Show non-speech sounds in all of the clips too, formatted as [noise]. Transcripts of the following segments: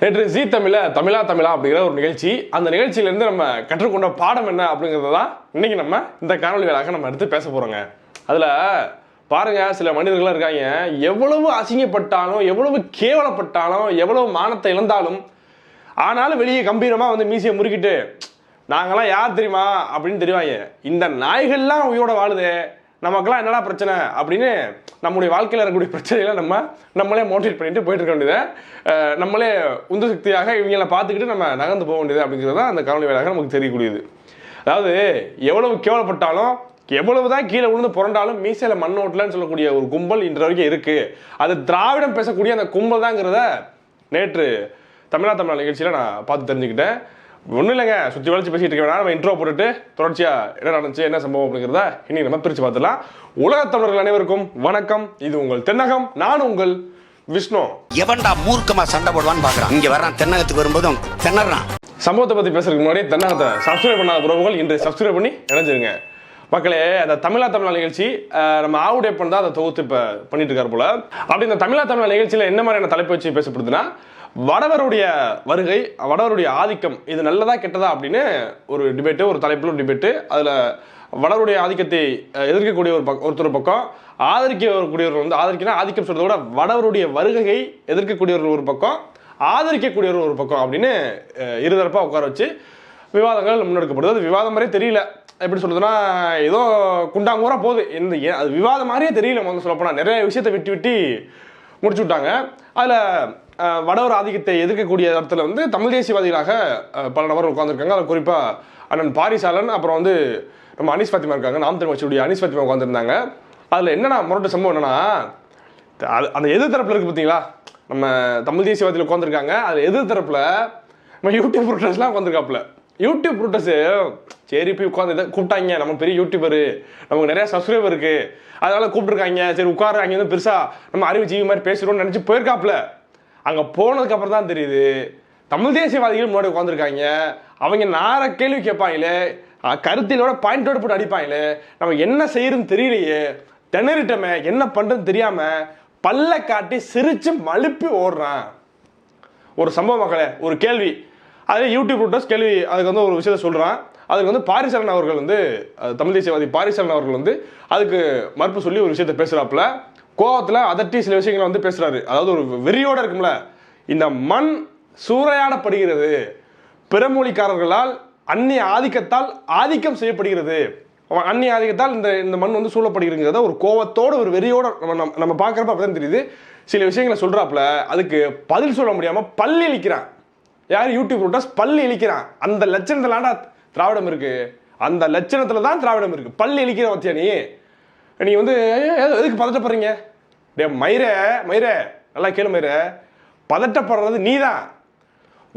நேற்று ஜி தமிழ தமிழா தமிழா அப்படிங்கிற ஒரு நிகழ்ச்சி. அந்த நிகழ்ச்சியிலேருந்து நம்ம கற்றுக்கொண்ட பாடம் என்ன அப்படிங்கிறது தான் இன்னைக்கு நம்ம இந்த காணொலி வேலாக நம்ம எடுத்து பேச போகிறோங்க அதில் பாருங்க சில மனிதர்களாக இருக்காங்க. எவ்வளவு அசிங்கப்பட்டாலும் எவ்வளவு கேவலப்பட்டாலும் எவ்வளவு மானத்தை இழந்தாலும் ஆனாலும் வெளியே கம்பீரமாக வந்து மீசியை முறுக்கிட்டு நாங்களாம் யார் தெரியுமா? அப்படின்னு தெரிவாங்க. இந்த நாய்கள்லாம் உயிரோட வாழுதே. நமக்கெல்லாம் என்னடா பிரச்சனை? அப்படின்னு நம்முடைய வாழ்க்கையில் இருக்கக்கூடிய பிரச்சனைகளை நம்ம நம்மளே மோட்டிவேட் பண்ணிட்டு போயிட்டு இருக்க வேண்டியது நம்மளே உந்து சக்தியாக இவங்களை பார்த்துக்கிட்டு நம்ம நகர்ந்து போக வேண்டியது அப்படிங்கிறது தான் அந்த காணொலி வேலையாக நமக்கு தெரியக்கூடியது. அதாவது எவ்வளவு கேவலப்பட்டாலும் எவ்வளவு தான் கீழே விழுந்து புரண்டாலும் மீசையில மண் ஓட்டலன்னு சொல்லக்கூடிய ஒரு கும்பல் இன்று வரைக்கும் இருக்கு. அது திராவிடம் பேசக்கூடிய அந்த கும்பல் தாங்கிறத நேற்று தமிழா தமிழ் நிகழ்ச்சியில் நான் பார்த்து தெரிஞ்சுக்கிட்டேன். ஒன்றும் இல்லைங்க. சுற்றி வளைச்சு பேசிட்டு இருக்க வேணாம் நம்ம இன்ட்ரோ போட்டுட்டு தொடர்ச்சியா என்ன நடந்துச்சு என்ன சம்பவம் அப்படிங்கிறத இன்னைக்கு நம்ம பிரிச்சு பார்த்துலாம் உலகத் தமிழர்கள் அனைவருக்கும் வணக்கம். இது உங்கள் தென்னகம் நான் உங்கள் விஷ்ணு. எவன்டா மூர்க்கமா சண்டை போடுவான்னு பாக்குறான். இங்க வர்றான் தென்னகத்துக்கு வரும்போது திணறான். சம்பவத்தை பத்தி பேசுறதுக்கு முன்னாடி தென்னகத்தை சப்ஸ்கிரைப் பண்ணாத உறவுகள் இன்று சப்ஸ்கிரைப் பண்ணி இணைஞ்சிருங்க. மக்களே அந்த தமிழா தமிழ் நிகழ்ச்சி நம்ம ஆவுடையப்பன் தான் அதை தொகுத்து இப்போ பண்ணிட்டு இருக்காரு போல. அப்படி இந்த தமிழா தமிழ் நிகழ்ச்சியில் என்ன மாதிரியான தலைப்பு வச்சு பேசப்படுதுன்னா வடவருடைய வருகை வடவருடைய ஆதிக்கம் இது நல்லதா கெட்டதா அப்படின்னு ஒரு டிபேட்டு ஒரு தலைப்பில் ஒரு டிபேட்டு அதில் வடவருடைய ஆதிக்கத்தை எதிர்க்கக்கூடிய ஒரு பக்கம் ஒருத்தர் பக்கம் ஆதரிக்கக்கூடியவர்கள் வந்து ஆதரிக்கனா ஆதிக்கம் சொல்கிறத விட வடவருடைய வருகையை எதிர்க்கக்கூடியவர்கள் ஒரு பக்கம் ஆதரிக்கக்கூடியவர்கள் ஒரு பக்கம் அப்படின்னு இருதரப்பாக உட்கார வச்சு விவாதங்கள் முன்னெடுக்கப்படுது. அது விவாதம் மாதிரியே தெரியல. எப்படி சொல்றதுன்னா ஏதோ குண்டாங்கூரா போகுது. இந்த அது விவாதம் மாதிரியே தெரியல முதல்ல சொல்லப்போனால் நிறைய விஷயத்தை விட்டு விட்டு முடிச்சு விட்டாங்க அதில் வடவர் ஆதிக்கத்தை எதிர்க்கக்கூடிய இடத்துல வந்து தமிழ் தேசியவாதிகளாக பல நபர்கள் உட்காந்துருக்காங்க அதில் குறிப்பாக அண்ணன் பாரிசாலன் அப்புறம் வந்து நம்ம அனிஸ் ஃபாத்திமா இருக்காங்க. நாம் தமிழ் கட்சியுடைய அனீஸ் ஃபாத்திமா உட்காந்துருந்தாங்க அதில் என்னன்னா முரட்டு சம்பவம் என்னென்னா அது அந்த எதிர் இருக்குது பார்த்தீங்களா நம்ம தமிழ் தேசியவாதியில் உட்காந்துருக்காங்க அது எதிர் நம்ம யூடியூப் ரூட்டர்ஸ்லாம் உட்காந்துருக்காப்புல யூடியூப் ரூட்டர்ஸ் சரி போய் உட்காந்து இதை கூப்பிட்டாங்க. நம்ம பெரிய யூடியூபரு நமக்கு நிறைய சப்ஸ்கிரைபர் இருக்குது அதனால் கூப்பிட்ருக்காங்க சரி உட்கார அங்கே வந்து நம்ம அறிவு ஜீவி மாதிரி பேசுறோம்னு நினச்சி போயிருக்காப்புல. அங்கே போனதுக்கப்புறம் தான் தெரியுது தமிழ் தேசியவாதிகள் முன்னாடி உட்காந்துருக்காங்க அவங்க நார கேள்வி கேட்பாங்களே கருத்திலோட பாயிண்டோட போட்டு அடிப்பாங்களே நம்ம என்ன செய்யறதுன்னு தெரியலையே. திணறிட்டமே என்ன பண்ணுறதுன்னு தெரியாமல் பல்ல காட்டி சிரித்து மழுப்பி ஓடுறான். ஒரு சம்பவ மக்களே ஒரு கேள்வி. அதே யூடியூப் ரூட்டர்ஸ் கேள்வி அதுக்கு வந்து ஒரு விஷயத்த சொல்கிறான் அதுக்கு வந்து பாரிசலன் அவர்கள் வந்து தமிழ் தேசியவாதி பாரிசரன் அவர்கள் வந்து அதுக்கு மறுப்பு சொல்லி ஒரு விஷயத்த பேசுகிறாப்புல கோவத்தில் அதட்டி சில விஷயங்களை வந்து பேசுகிறாரு அதாவது ஒரு வெறியோடு இருக்கும்ல. இந்த மண் சூறையாடப்படுகிறது. பிறமொழிக்காரர்களால் அந்நிய ஆதிக்கத்தால் ஆதிக்கம் செய்யப்படுகிறது. அந்நிய ஆதிக்கத்தால் இந்த இந்த மண் வந்து சூழப்படுகிறத ஒரு கோவத்தோட ஒரு வெறியோட நம்ம நம்ம- நம்ம பார்க்குறப்ப அப்பதான் தெரியுது. சில விஷயங்களை சொல்கிறாப்புல அதுக்கு பதில் சொல்ல முடியாமல் பள்ளி இழிக்கிறான். யார்? யூடியூப் ரூட்டர்ஸ் பள்ளி இழிக்கிறான். அந்த லட்சணத்திலாண்டா திராவிடம் இருக்குது அந்த லட்சணத்தில் தான் திராவிடம் இருக்குது பள்ளி இழிக்கிற பத்தியா நீ? நீங்கள் வந்து எதுக்கு பதட்டப்படுறீங்க? டே மயிரே மயிரே நல்லா கேளு மயிரே. பதட்டப்படுறது நீ தான்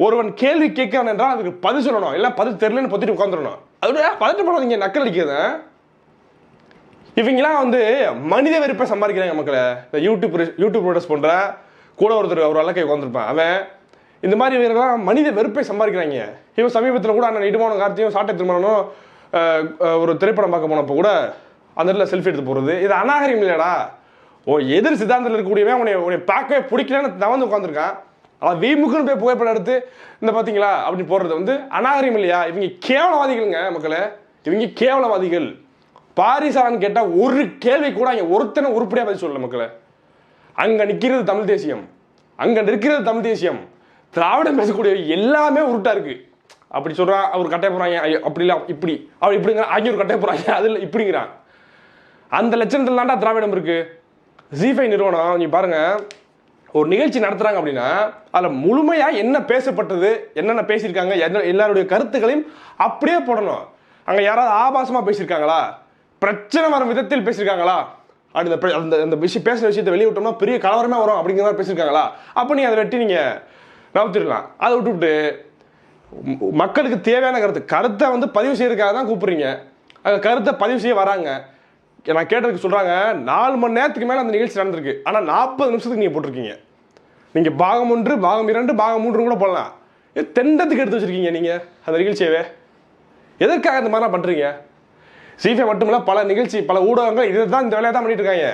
ஒருவன் கேள்வி கேட்கிறான் என்றால் அதுக்கு பதில் சொல்லணும். இல்லை பதில் தெரியலன்னு பொத்திட்டு உட்காந்துடணும் அதோட பதட்டப்படாதீங்க நக்கல் அடிக்கிறது இவங்கெல்லாம் வந்து மனித வெறுப்பை சம்பாதிக்கிறாங்க மக்களை. இந்த யூடியூப் யூடியூப் ரோடர்ஸ் பண்ணுற கூட ஒருத்தர் ஒரு அளக்கை உட்காந்துருப்பான் அவன் இந்த மாதிரி இவங்கெல்லாம் மனித வெறுப்பை சம்பாதிக்கிறாங்க. இவன் சமீபத்தில் கூட அண்ணன் இடுமான கார்த்தியும் சாட்டை திருமணம் ஒரு திரைப்படம் பார்க்க போனப்போ கூட அந்த இடத்துல செல்ஃபி எடுத்து போகிறது இது அநாகரிகம் இல்லையாடா ஓ எதிர் சித்தாந்தத்தில் இருக்கக்கூடியவன் உன்னை உன்னை பார்க்கவே பிடிக்கலன்னு தவந்து உட்காந்துருக்கான் அவன் வீமுக்குன்னு போய் புகைப்படம் எடுத்து இந்த பார்த்தீங்களா அப்படின்னு போடுறது வந்து அநாகரிகம் இல்லையா? இவங்க கேவலவாதிகளுங்க மக்களே. இவங்க கேவலவாதிகள். பாரிசான்னு கேட்டால் ஒரு கேள்வி கூட அங்கே ஒருத்தனை உருப்படியாக பதில் சொல்லல மக்களை. அங்கே நிற்கிறது தமிழ் தேசியம். அங்கே நிற்கிறது தமிழ் தேசியம். திராவிடம் பேசக்கூடிய எல்லாமே உருட்டா இருக்கு. அப்படி சொல்றான் அவர் கட்டாய போறாங்க ஐயோ, அப்படி இல்லை இப்படி. அவர் இப்படிங்கிற அங்கே ஒரு கட்டைய போறாங்க இப்படிங்கிறான். அந்த லட்சணத்தில் தான்டா திராவிடம் இருக்குது ஜிஃபை நிறுவனம் நீங்கள் பாருங்கள் ஒரு நிகழ்ச்சி நடத்துகிறாங்க அப்படின்னா அதில் முழுமையாக என்ன பேசப்பட்டது என்னென்ன பேசியிருக்காங்க என்ன எல்லாருடைய கருத்துக்களையும் அப்படியே போடணும். அங்கே யாராவது ஆபாசமாக பேசியிருக்காங்களா? பிரச்சனை வரும் விதத்தில் பேசியிருக்காங்களா? அப்படி அந்த அந்த விஷயம் பேசுகிற விஷயத்தை வெளியே விட்டோம்னா பெரிய கலவரமே வரும் அப்படிங்கிற மாதிரி பேசியிருக்காங்களா? அப்போ நீ அதை வெட்டி நீங்கள் நவுத்திடலாம். அதை விட்டுவிட்டு மக்களுக்கு தேவையான கருத்து கருத்தை வந்து பதிவு செய்யறதுக்காக தான் கூப்பிட்றீங்க. அந்த கருத்தை பதிவு செய்ய வராங்க. நான் கேட்டதுக்கு சொல்கிறாங்க நாலு மணி நேரத்துக்கு மேலே அந்த நிகழ்ச்சி நடந்திருக்கு. ஆனால் நாற்பது நிமிஷத்துக்கு நீங்கள் போட்டிருக்கீங்க. நீங்கள் பாகம் ஒன்று பாகம் இரண்டு பாகம் மூன்று கூட போடலாம். இது தெண்டத்துக்கு எடுத்து வச்சுருக்கீங்க நீங்கள் அந்த நிகழ்ச்சியவே. எதற்காக இந்த மாதிரிலாம் பண்ணுறீங்க சீஃபே மட்டுமில்ல பல நிகழ்ச்சி பல ஊடகங்கள் இதை தான் இந்த வேலையை தான் பண்ணிட்டு இருக்காங்க.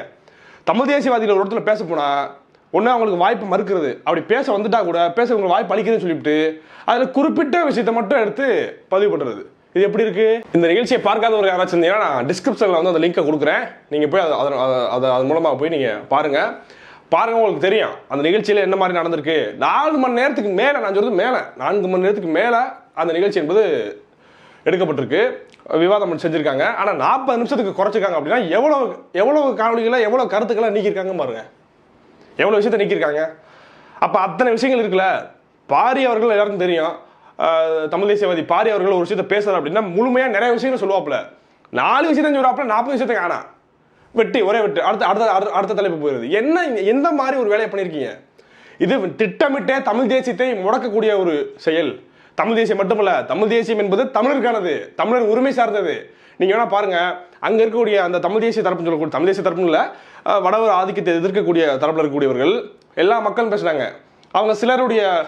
தமிழ் தேசியவாதிகள் ஒரு இடத்துல பேச போனால் ஒன்று அவங்களுக்கு வாய்ப்பு மறுக்கிறது. அப்படி பேச வந்துட்டா கூட பேச உங்களுக்கு வாய்ப்பு அளிக்கிறதுன்னு சொல்லிவிட்டு அதில் குறிப்பிட்ட விஷயத்தை மட்டும் எடுத்து பதிவு பண்ணுறது இது எப்படி இருக்கு? இந்த நிகழ்ச்சியை பார்க்காதவங்க யாராச்சும் இருந்தீங்கன்னா நான் டிஸ்கிரிப்ஷனில் வந்து அந்த லிங்கை கொடுக்குறேன். நீங்கள் போய் அதை அதை- அதை- அது மூலமாக போய் நீங்கள் பாருங்கள் பாருங்க உங்களுக்கு தெரியும். அந்த நிகழ்ச்சியில் என்ன மாதிரி நடந்திருக்கு. நாலு மணி நேரத்துக்கு மேலே நான் சொல்றது மேலே. நான்கு மணி நேரத்துக்கு மேலே அந்த நிகழ்ச்சி என்பது எடுக்கப்பட்டிருக்கு. விவாதம் செஞ்சுருக்காங்க. ஆனால் நாற்பது நிமிஷத்துக்கு குறைச்சிருக்காங்க அப்படின்னா எவ்வளோ எவ்வளோ காணொலிகளை எவ்வளோ கருத்துக்களை நீக்கியிருக்காங்க பாருங்க. எவ்வளோ விஷயத்தை நீக்கியிருக்காங்க. அப்போ அத்தனை விஷயங்கள் இருக்குல்ல. பாரி அவர்கள் எல்லாருக்கும் தெரியும். தமிழ் தேசியவாதி பாரி அவர்கள் ஒரு விஷயத்தை பேசுறாரு அப்படின்னா முழுமையாக நிறைய விஷயங்கள் சொல்லுவாப்புல. நாலு விஷயத்தை சொல்லுவாப்புல நாற்பது விஷயத்தை காணா. வெட்டி ஒரே வெட்டு. அடுத்த அடுத்த அடுத்த- அடுத்த தலைப்பு போயிருது என்ன எந்த மாதிரி ஒரு வேலையை பண்ணியிருக்கீங்க இது திட்டமிட்டே தமிழ் தேசியத்தை முடக்கக்கூடிய ஒரு செயல். தமிழ் தேசியம் மட்டுமல்ல தமிழ் தேசியம் என்பது தமிழருக்கானது. தமிழர் உரிமை சார்ந்தது. நீங்கள் வேணால் பாருங்கள் அங்கே இருக்கக்கூடிய அந்த தமிழ் தேசிய தரப்புன்னு சொல்லக்கூடிய தமிழ் தேசிய தரப்புன்னு இல்ல வடவர் ஆதிக்கத்தை எதிர்க்கக்கூடிய தரப்பில் இருக்கக்கூடியவர்கள் எல்லா மக்களும் பேசுகிறாங்க அவங்க சிலருடைய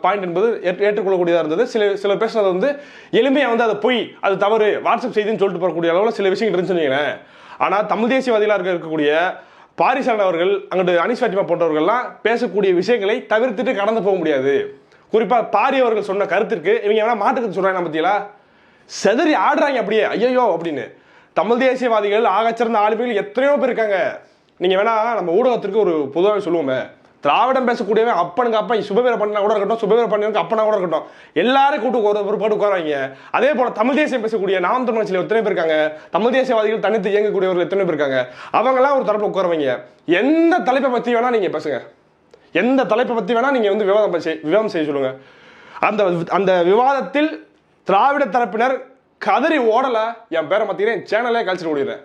பாயிண்ட் என்பது ஏற்று- ஏற்றுக்கொள்ளக்கூடியதாக இருந்தது. சில சில பேசுனது வந்து எளிமையாக வந்து அதை பொய் அது தவறு வாட்ஸ்அப் செய்தின்னு சொல்லிட்டு போகக்கூடிய அளவில் சில விஷயங்கள் இருந்துச்சுன்னு வைங்களேன். ஆனால் தமிழ் தேசியவாதிகளாக இருக்க இருக்கக்கூடிய பாரிசாலன் அவர்கள் அங்கிட்டு அனிஸ் ஃபாத்திமா போன்றவர்கள்லாம் பேசக்கூடிய விஷயங்களை தவிர்த்துட்டு கடந்து போக முடியாது. குறிப்பாக பாரி அவர்கள் சொன்ன கருத்திற்கு இவங்க எவ்வளோ மாட்டுக்கு சொல்கிறாங்க பற்றியலா செதறி ஆடுறாங்க அப்படியே ஐயோ அப்படின்னு. தமிழ் தேசியவாதிகள் ஆகச்சிறந்த ஆளுமைகள் எத்தனையோ பேர் இருக்காங்க. நீங்கள் வேணா நம்ம ஊடகத்திற்கு ஒரு பொதுவாக சொல்லுவோமே. திராவிடம் பேசக்கூடியவன் அப்பனுக்கு அப்பன் சுபவீர பண்ணா கூட இருக்கட்டும் சுபவீர பண்ணனுக்கு அப்பனா கூட இருக்கட்டும். எல்லாரும் கூட்டு ஒரு ஒரு உட்காராங்க. அதே போல தமிழ் தேசியம் பேசக்கூடிய நாம் தமிழ் எத்தனை பேர் இருக்காங்க? தமிழ் தேசியவாதிகள் தனித்து இயங்கக்கூடியவர்கள் எத்தனை பேர் இருக்காங்க? அவங்கெல்லாம் ஒரு தரப்புல உட்காருவீங்க. எந்த தலைப்பை பத்தி வேணா நீங்க பேசுங்க. எந்த தலைப்பை பத்தி வேணா நீங்க வந்து விவாதம் விவாதம் செய்ய சொல்லுங்க. அந்த அந்த விவாதத்தில் திராவிட தரப்பினர் கதறி ஓடலை. என் பேரை மத்தியில சேனலே கழிச்சிட்டு ஓடிடுறேன்.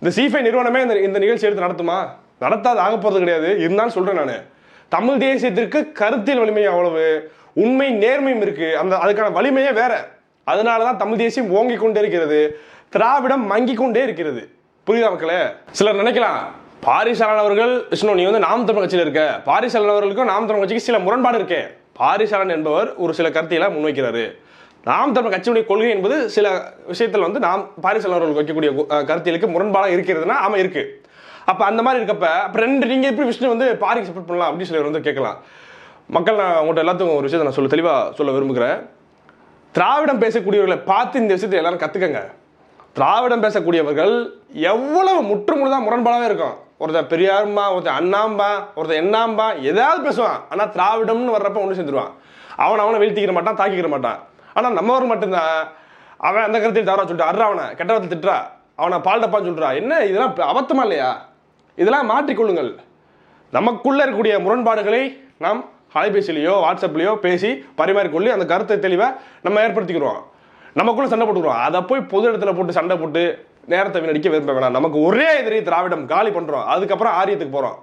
இந்த சிஃபை நிறுவனமே இந்த இந்த நிகழ்ச்சி எடுத்து நடத்துமா? நடத்தாது ஆக போகிறது கிடையாது. இருந்தாலும் சொல்கிறேன் நான். தமிழ் தேசியத்திற்கு கருத்தியல் வலிமை அவ்வளவு உண்மை நேர்மையும் இருக்குது அந்த அதுக்கான வலிமையே வேற. அதனால தான் தமிழ் தேசியம் ஓங்கிக் கொண்டே இருக்கிறது. திராவிடம் மங்கிக் கொண்டே இருக்கிறது. புரியுதா மக்களே? சிலர் நினைக்கலாம் பாரிசாலன் அவர்கள் விஷ்ணு நீ வந்து நாம் தமிழ் கட்சியில் இருக்க. பாரிசாலன் அவர்களுக்கும் நாம் தமிழ் கட்சிக்கு சில முரண்பாடு இருக்கே. பாரிசாலன் என்பவர் ஒரு சில கருத்தியெல்லாம் முன்வைக்கிறாரு. நாம் தமிழ் கட்சியுடைய கொள்கை என்பது சில விஷயத்தில் வந்து நாம் பாரிசாலன் அவர்கள் வைக்கக்கூடிய கருத்தியலுக்கு முரண்பாடாக இருக்கிறதுனா ஆமாம் இருக்குது அப்போ அந்த மாதிரி இருக்கப்ப அப்ப ரெண்டு நீங்கள் எப்படி விஷ்ணு வந்து பாரிக்கு சப்போர்ட் பண்ணலாம் அப்படின்னு சொல்லி வந்து கேட்கலாம். மக்கள் நான் உங்கள்கிட்ட எல்லாத்துக்கும் ஒரு விஷயத்தை நான் சொல்ல தெளிவாக சொல்ல விரும்புகிறேன். திராவிடம் பேசக்கூடியவர்களை பார்த்து இந்த விஷயத்தை எல்லாரும் கற்றுக்கங்க திராவிடம் பேசக்கூடியவர்கள் எவ்வளவு முற்றுமுழுதா முரண்பாடாகவே இருக்கும். ஒருத்தன் பெரியாரும்பா ஒருத்தன் அண்ணாம்பா ஒருத்தன் எண்ணாம்பா ஏதாவது பேசுவான். ஆனால் திராவிடம்னு வர்றப்ப ஒன்று செஞ்சிருவான் அவன் அவனை வீழ்த்திக்கிற மாட்டான் தாக்கிக்கிற மாட்டான். ஆனால் நம்மவர் மட்டும்தான் அவன் அந்த கருத்தில் தவறா சொல்லிட்டு அர்றா அவனை கெட்டவத்தை திட்டுறா. அவனை பால் டப்பான்னு சொல்றா. என்ன? இதெல்லாம் அபத்தமா இல்லையா? இதெல்லாம் மாற்றிக்கொள்ளுங்கள். நமக்குள்ள இருக்கக்கூடிய முரண்பாடுகளை நாம் அலைபேசியிலையோ வாட்ஸ்அப்லேயோ பேசி பரிமாறிக்கொள்ளி அந்த கருத்தை தெளிவாக நம்ம ஏற்படுத்திக்கிறோம். நமக்குள்ள சண்டை போட்டுக்கிறோம். அதை போய் பொது இடத்துல போட்டு சண்டை போட்டு நேரத்தை வீணடிக்க விரும்ப வேணாம். நமக்கு ஒரே எதிரி திராவிடம் காலி பண்ணுறோம் அதுக்கப்புறம் ஆரியத்துக்கு போகிறோம்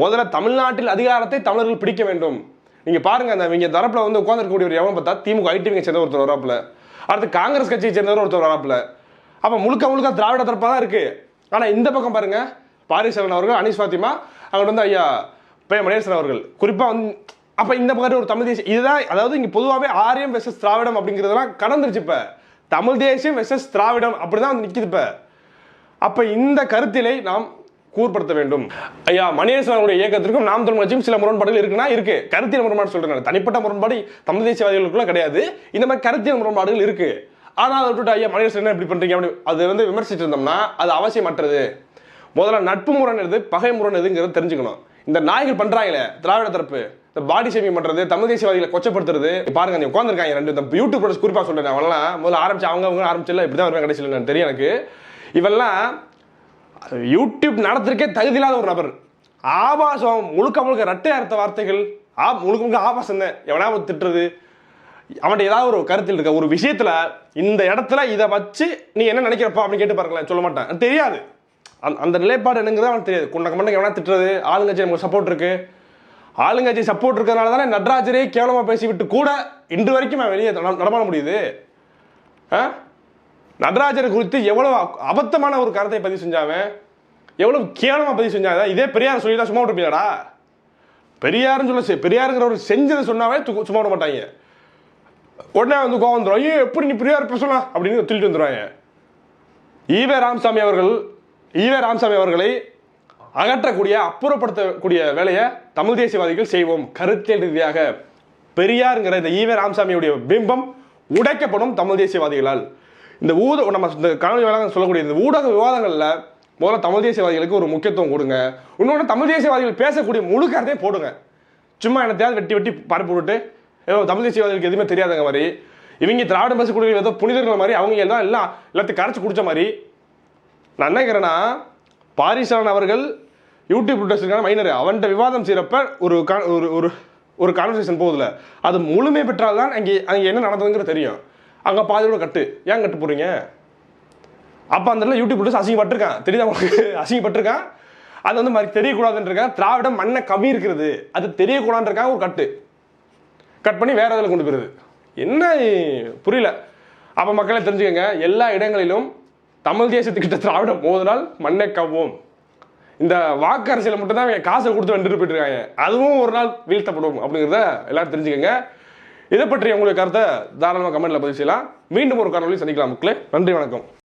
முதல்ல தமிழ்நாட்டில் அதிகாரத்தை தமிழர்கள் பிடிக்க வேண்டும். நீங்கள் பாருங்கள் அந்த இவங்க தரப்பில் வந்து உட்காந்துருக்கக்கூடிய ஒரு எவன் பார்த்தா திமுக ஐடிவிங்க சேர்ந்த ஒருத்தர் வராப்புல. அடுத்து காங்கிரஸ் கட்சியை சேர்ந்தவர் ஒருத்தர் வராப்புல. அப்போ முழுக்க முழுக்க திராவிட தரப்பாக தான் இருக்குது ஆனால் இந்த பக்கம் பாருங்கள் பாரிசவன் அவர்கள் அனீஸ் ஃபாத்திமா அங்கிட்டு வந்து ஐயா பே மணியரசன் அவர்கள். குறிப்பாக வந்து அப்போ இந்த மாதிரி ஒரு தமிழ் தேசியம் இதுதான் அதாவது இங்கே பொதுவாகவே ஆரியம் வெசஸ் திராவிடம் அப்படிங்கிறதெல்லாம் கடந்துருச்சு இப்போ. தமிழ் தேசியம் வெசஸ் திராவிடம் அப்படிதான் வந்து நிற்கிது இப்போ. அப்போ இந்த கருத்திலை நாம் கூர்படுத்த வேண்டும். ஐயா மணியரசன் அவருடைய இயக்கத்திற்கும் நாம் தமிழ் கட்சியும் சில முரண்பாடுகள் இருக்குன்னா இருக்கு. கருத்தியல் முரண்பாடு சொல்றேன் தனிப்பட்ட முரண்பாடு தமிழ் தேசியவாதிகளுக்குள்ள கிடையாது. இந்த மாதிரி கருத்தியல் முரண்பாடுகள் இருக்கு. ஆனால் அதை விட்டுட்டு ஐயா மணியரசன் என்ன இப்படி பண்றீங்க அப்படி அது வந்து விமர்சிச்சிருந்தோம்னா அது அவசியமற்றது. முதல்ல நட்பு முரணுது எது பகை முரணுதுங்கிறத தெரிஞ்சுக்கணும். இந்த நாய்கள் பண்றாங்களே திராவிட தரப்பு இந்த பாடி ஷேமிங் பண்றது தமிழ் தேசியவாதிகளை கொச்சப்படுத்துறது. பாருங்க நீ உட்காந்துருக்காங்க ரெண்டு இந்த யூடியூப் ப்ரோடக்ட்ஸ் குறிப்பா சொல்றேன் அவங்கலாம் முதல்ல ஆரம்பிச்சு அவங்க அவங்க ஆரம்பிச்சில்ல இப்படிதான் வருவேன் கடைசியில் எனக்கு தெரியும் எனக்கு. இவெல்லாம் யூடியூப் நடத்துறதுக்கே தகுதி இல்லாத ஒரு நபர். ஆபாசம் முழுக்க முழுக்க ரட்டை அர்த்த வார்த்தைகள் ஆ முழுக்க முழுக்க ஆபாசம் தான் எவனா திட்டுறது? அவன்கிட்ட ஏதாவது ஒரு கருத்தில் இருக்க? ஒரு விஷயத்துல இந்த இடத்துல இதை வச்சு நீ என்ன நினைக்கிறப்பா அப்படின்னு கேட்டு பாருங்களேன் சொல்ல மாட்டேன். தெரியாது. அந்த அந்த நிலைப்பாடு என்னங்கிறது அவனுக்கு தெரியாது. குண்டக்க மண்டக்க எவனா திட்டுறது? ஆளுங்கட்சி நமக்கு சப்போர்ட் இருக்கு. ஆளுங்கட்சி சப்போர்ட் இருக்கிறதுனால தானே நடராஜரே கேவலமாக பேசிவிட்டு கூட இன்று வரைக்கும் அவன் வெளியே நடமாட முடியுது. ஆ? நடராஜர் குறித்து எவ்வளோ அபத்தமான ஒரு கருத்தை பதிவு செஞ்சாவன் எவ்வளோ கேவலமாக பதிவு செஞ்சாங்க இதே பெரியார் சொல்லி தான் சும்மா விட்டுருப்பீங்கடா பெரியாருன்னு சொல்ல பெரியாருங்கிற ஒரு செஞ்சதை சொன்னாவே சும்மா விட மாட்டாங்க. உடனே வந்து கோவம் வந்துடும் ஐயோ எப்படி நீ பெரியார் பேசலாம் அப்படின்னு தூக்கிட்டு வந்துடுவாங்க ஈவே ராமசாமி அவர்கள் ஈவே ராமசாமி அவர்களை அகற்றக்கூடிய அப்புறப்படுத்தக்கூடிய வேலையை தமிழ் தேசியவாதிகள் செய்வோம். கருத்தியல் ரீதியாக பெரியாருங்கிற இந்த ஈவே ராமசாமியுடைய பிம்பம் உடைக்கப்படும் தமிழ் தேசியவாதிகளால். இந்த ஊத நம்ம இந்த காணொலி வேளாண் சொல்லக்கூடிய இந்த ஊடக விவாதங்களில் முதல்ல தமிழ் தேசியவாதிகளுக்கு ஒரு முக்கியத்துவம் கொடுங்க. இன்னொன்று தமிழ் தேசியவாதிகள் பேசக்கூடிய முழு கருத்தையும் போடுங்க. சும்மா என்னத்தையாவது வெட்டி வெட்டி பரப்பி விட்டு ஏதோ தமிழ் தேசியவாதிகளுக்கு எதுவுமே தெரியாதங்க மாதிரி இவங்க திராவிட பேசக்கூடிய ஏதோ புனிதர்கள் மாதிரி அவங்க எல்லாம் எல்லாம் எல்லாத்தையும் கரைச்சி குடிச்ச மாதிரி நான் என்ன கேட்குறேன்னா அவர்கள் யூடியூப் ப்ரொடக்ஷனுக்கான மைனர். அவன்கிட்ட விவாதம் செய்கிறப்ப ஒரு ஒரு ஒரு ஒரு கான்வர்சேஷன் போகுதுல. அது முழுமை பெற்றால் தான் அங்கே அங்கே என்ன நடந்ததுங்கிறது தெரியும். அங்கே பாதியோட கட்டு. ஏன் கட்டு போகிறீங்க அப்போ அந்த இடத்துல யூடியூப் ப்ரொடக்ஷன் அசிங்கப்பட்டிருக்கான். தெரியுதா உங்களுக்கு? [laughs] அசிங்கப்பட்டிருக்கான். அது வந்து மாதிரி தெரியக்கூடாதுன்றக்காக திராவிடம் மண்ணை கம்மி இருக்கிறது அது தெரியக்கூடாதுன்றக்காக ஒரு கட்டு. கட் பண்ணி வேறு இதில் கொண்டு போயிருது. என்ன புரியல. அப்போ மக்களை தெரிஞ்சுக்கோங்க. எல்லா இடங்களிலும் தமிழ் தேசத்துக்கிட்ட திராவிட மோதினால் மண்ணை கவ்வோம். இந்த வாக்கு அரசியலை மட்டும் தான் காசை கொடுத்து வந்துட்டு போயிட்டு இருக்காங்க அதுவும் ஒரு நாள் வீழ்த்தப்படும் அப்படிங்கிறத எல்லாரும் தெரிஞ்சுக்கங்க. இதை பற்றி உங்களுக்கு கருத்தை தாராளமாக கமெண்ட்டில் பதிவு செய்யலாம். மீண்டும் ஒரு காணொலி சந்திக்கலாம் மக்களே. நன்றி வணக்கம்.